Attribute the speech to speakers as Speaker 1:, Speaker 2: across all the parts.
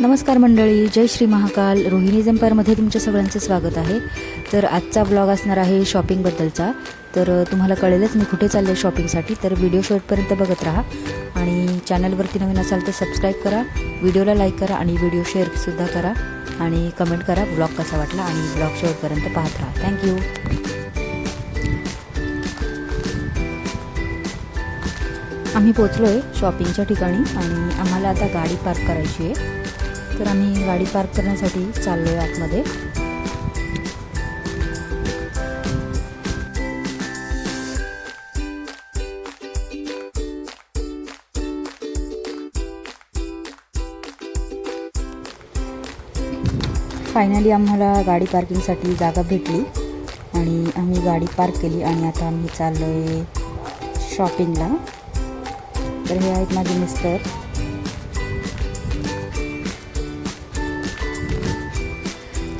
Speaker 1: नमस्कार मंडळी जय श्री महाकाल. रोहिणी जंपारमध्ये तुमच्या सगळ्यांचं स्वागत आहे. तर आजचा ब्लॉग असणार आहे शॉपिंगबद्दलचा तर तुम्हाला कळेलच मी कुठे चालले शॉपिंगसाठी तर व्हिडिओ शेवटपर्यंत बघत राहा. आणि चॅनलवरती नवीन असाल तर सबस्क्राईब करा. व्हिडिओला लाईक करा आणि व्हिडिओ शेअरसुद्धा करा. आणि कमेंट करा ब्लॉग कसा वाटला आणि ब्लॉग शेवटपर्यंत पाहत राहा. थँक्यू आम्ही पोचलो आहे शॉपिंगच्या ठिकाणी आणि आम्हाला आता गाडी पार्क करायची आहे. तर आम्ही गाडी पार्क करण्यासाठी चाललो आहे आतमध्ये. फायनली आम्हाला गाडी पार्किंगसाठी जागा भेटली आणि आम्ही गाडी पार्क केली आणि आता आम्ही चाललो आहे शॉपिंगला तर हे आहेत माझे मिस्टर.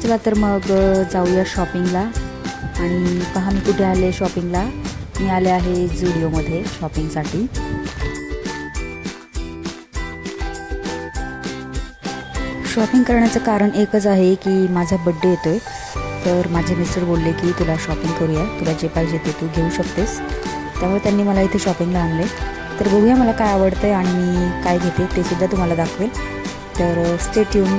Speaker 1: चला तर मग जाऊया शॉपिंगला. आणि पहा मी कुठे आले शॉपिंगला. मी आले आहे जुडिओमध्ये शॉपिंगसाठी. शॉपिंग करण्याचं कारण एकच आहे की माझा बड्डे येतो आहे तर माझे मिस्टर बोलले की तुला शॉपिंग करूया. तुला जे पाहिजे ते तू घेऊ शकतेस. त्यामुळे त्यांनी मला इथे शॉपिंगला आणले. तर बघूया मला काय आवडतं आहे आणि मी काय घेते ते सुद्धा तुम्हाला दाखवेल. तर स्टेट येऊन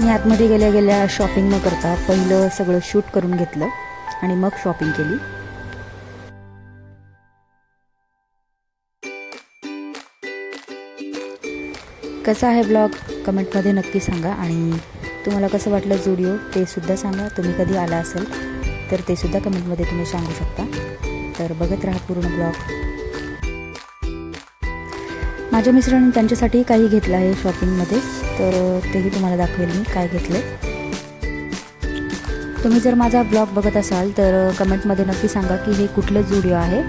Speaker 1: मी आतमध्ये गेल्या गेल्या शॉपिंग न करता पहिलं सगळं शूट करून घेतलं आणि मग शॉपिंग केली. कसा आहे ब्लॉग कमेंटमध्ये नक्की सांगा आणि तुम्हाला कसं वाटलं जुडिओ ते सुद्धा सांगा. तुम्ही कधी आला असेल तर ते सुद्धा कमेंटमध्ये तुम्ही सांगू शकता. तर बघत राहा पूर्ण ब्लॉग माझ्या मिस्टरांनी त्यांच्यासाठी काही घेतलं आहे शॉपिंगमध्ये. तर तेही तुम्हाला दाखवेल मी काय घेतले तुम्ही जर माझा ब्लॉग बघत असाल तर कमेंटमध्ये नक्की सांगा की हे कुठलं जुडिओ आहे.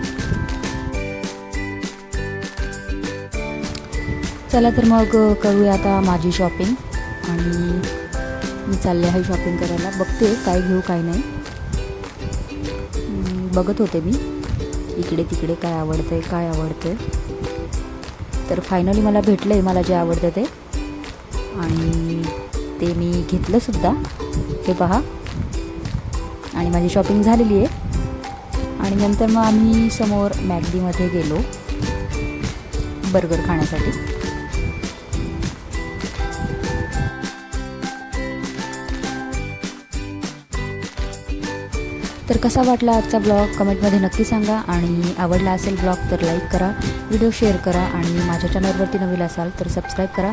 Speaker 1: चला तर मग करूया आता माझी शॉपिंग. आणि मी चालले आहे शॉपिंग करायला. बघते काय घेऊ काय नाही. बघत होते मी. इकडे तिकडे काय आवडतं आहे काय आवडतं आहे तर फायनली मला भेटलं आहे मला जे आवडतं ते. आणि ते मी घेतलंसुद्धा हे पहा. आणि माझी शॉपिंग झालेली आहे. आणि नंतर मग आम्ही समोर मॅगडीमध्ये गेलो. बर्गर खाण्यासाठी. तर कसा वाटला आजचा ब्लॉग? कमेंटमध्ये नक्की सांगा. आणि आवडला असेल ब्लॉग तर लाईक करा व्हिडिओ शेअर करा आणि माझ्या चॅनलवरती नवीन असाल तर सबस्क्राईब करा.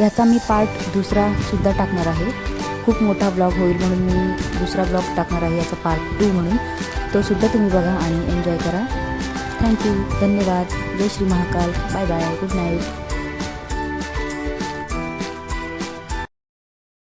Speaker 1: याचा मी पार्ट दुसरासुद्धा टाकणार आहे. खूप मोठा ब्लॉग होईल म्हणून मी दुसरा ब्लॉग टाकणार आहे याचा पार्ट टू म्हणून. तोसुद्धा तुम्ही बघा आणि एन्जॉय करा. Thank you. धन्यवाद. जय Shri Mahakal. Bye bye. Good night.